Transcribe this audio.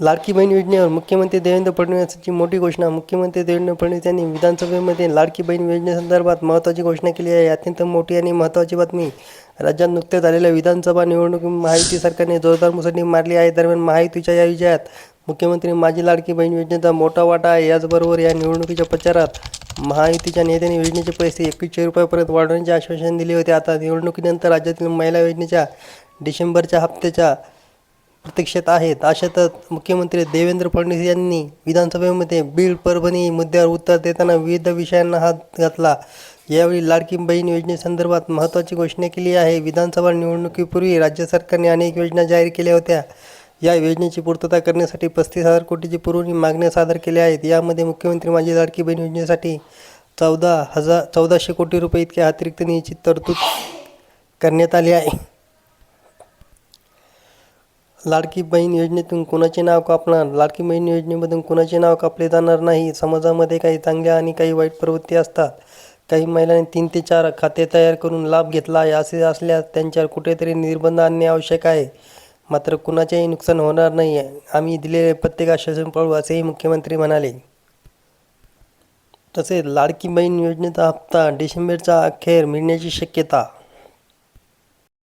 लाडकी बहीण योजनेवर मुख्यमंत्री देवेंद्र फडणवीस यांची मोठी घोषणा. मुख्यमंत्री देवेंद्र फडणवीस यांनी विधानसभेमध्ये लाडकी बहीण योजनेसंदर्भात महत्त्वाची घोषणा केली आहे. अत्यंत मोठी आणि महत्त्वाची बातमी. राज्यात नुकत्याच झालेल्या विधानसभा निवडणुकीत महायुती सरकारने जोरदार मुसंडी मारली आहे. दरम्यान महायुतीच्या या विजयात मुख्यमंत्री माझी लाडकी बहीण योजनेचा मोठा वाटा आहे. याचबरोबर या निवडणुकीच्या प्रचारात महायुतीच्या नेत्यांनी योजनेचे पैसे एकवीसशे रुपयापर्यंत वाढवण्याचे आश्वासन दिले होते. आता निवडणुकीनंतर राज्यातील महिला योजनेच्या डिसेंबरच्या हप्त्याच्या प्रतीक्षेत आहेत. अशातच मुख्यमंत्री देवेंद्र फडणवीस यांनी विधानसभेमध्ये बीड परभणी मुद्द्यावर उत्तर देताना विविध विषयांना हात घातला. यावेळी लाडकी बहीण योजनेसंदर्भात महत्त्वाची घोषणा केली आहे. विधानसभा निवडणुकीपूर्वी राज्य सरकारने अनेक योजना जाहीर केल्या होत्या. या योजनेची पूर्तता करण्यासाठी पस्तीस हजार कोटीची पुरवणी मागण्या सादर केल्या आहेत. यामध्ये मुख्यमंत्री माझी लाडकी बहीण योजनेसाठी चौदा हजार चौदाशे कोटी रुपये इतक्या अतिरिक्त निश्चित तरतूद करण्यात आली आहे. लाडकी बहीण योजनेतून कुणाचे नाव कापणार? लाडकी बहीण योजनेमधून कुणाचे नाव कापले जाणार नाही? समाजामध्ये काही चांगल्या आणि काही वाईट प्रवृत्ती असतात. काही महिलांनी तीन ते चार खाते तयार करून लाभ घेतला आहे असे असल्यास त्यांच्यावर कुठेतरी निर्बंध आणणे आवश्यक आहे. मात्र कुणाचेही नुकसान होणार नाही. आम्ही दिलेले प्रत्येक आश्वासन पाळू असेही मुख्यमंत्री म्हणाले. तसेच लाडकी बहीण योजनेचा हप्ता डिसेंबरचा अखेर मिळण्याची शक्यता